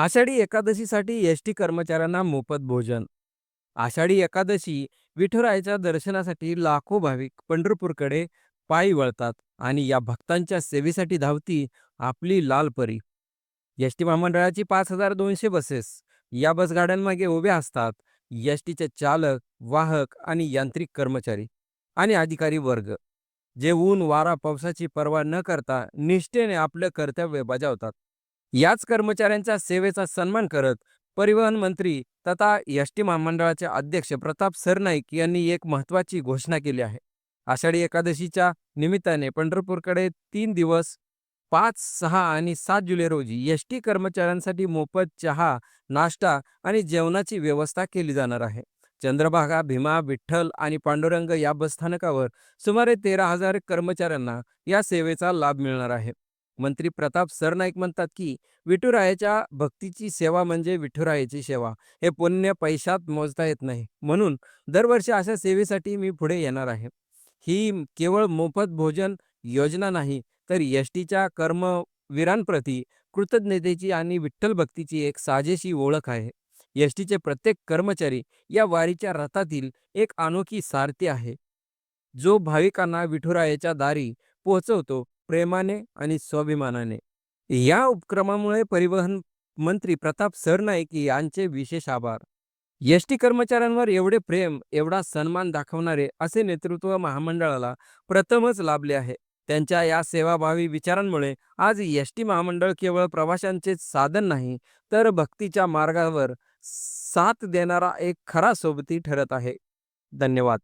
Ashadhi एकादशीसाठी S T कर्मचाऱ्यांना मोफत भोजन. आषाढी एकादशी विठुरायाच्या दर्शनासाठी लाखो भाविक पंढरपूरकडे पायी वळतात आणि या भक्तांच्या सेवेसाठी धावती आपली लाल परी. एस टी महामंडळाची पाच हजार दोनशे बसेस या बसगाड्यांमागे उभ्या असतात. एस टीचे चालक वाहक आणि यांत्रिक कर्मचारी आणि अधिकारी वर्ग. जे ऊन वारा पावसाची पर्वा न करता निष्ठेने आपलं कर्तव्य बजावतात. याच कर्मचाऱ्यांच्या सेवेचा सन्मान करत परिवहन मंत्री तथा एस टी महामंडळाचे अध्यक्ष प्रताप सरनाईक यांनी एक महत्त्वाची घोषणा केली आहे. आषाढी एकादशीच्या निमित्ताने पंढरपूरकडे तीन दिवस पाच सहा आणि सात जुलै रोजी एस टी कर्मचाऱ्यांसाठी मोफत चहा नाश्ता आणि जेवणाची व्यवस्था केली जाणार आहे. चंद्रभागा भीमा विठ्ठल आणि पांडुरंग या बसस्थानकावर सुमारे तेरा हजार कर्मचाऱ्यांना या सेवेचा लाभ मिळणार आहे. मंत्री प्रताप सरनाईक म्हणतात की विठुरायाच्या भक्तीची सेवा म्हणजे विठुरायाची सेवा. हे पुण्य पैशात मोजता येत नाही. म्हणून दरवर्षी अशा सेवेसाठी मी पुढे येणार आहे. ही केवळ मोफत भोजन योजना नाही तर एस टीच्या कर्मवीरांप्रती कृतज्ञतेची आणि विठ्ठल भक्तीची एक साजेशी ओळख आहे. एस टीचे प्रत्येक कर्मचारी या वारीच्या रथातील एक अनोखी सारथी आहे. जो भाविकांना विठुरायाच्या दारी पोहोचवतो प्रेमाने आणि स्वाभिमानाने. या उपक्रमामुळे परिवहन मंत्री प्रताप सरनाईक यांचे विशेष आभार. एस टी कर्मचाऱ्यांवर एवढे प्रेम एवढा सन्मान दाखवणारे असे नेतृत्व महामंडळाला प्रथमच लाभले आहे. त्यांच्या या सेवाभावी विचारांमुळे आज एस टी महामंडळ केवळ प्रवाशांचे साधन नाही तर भक्तीच्या मार्गावर साथ देणारा एक खरा सोबती ठरत आहे. धन्यवाद.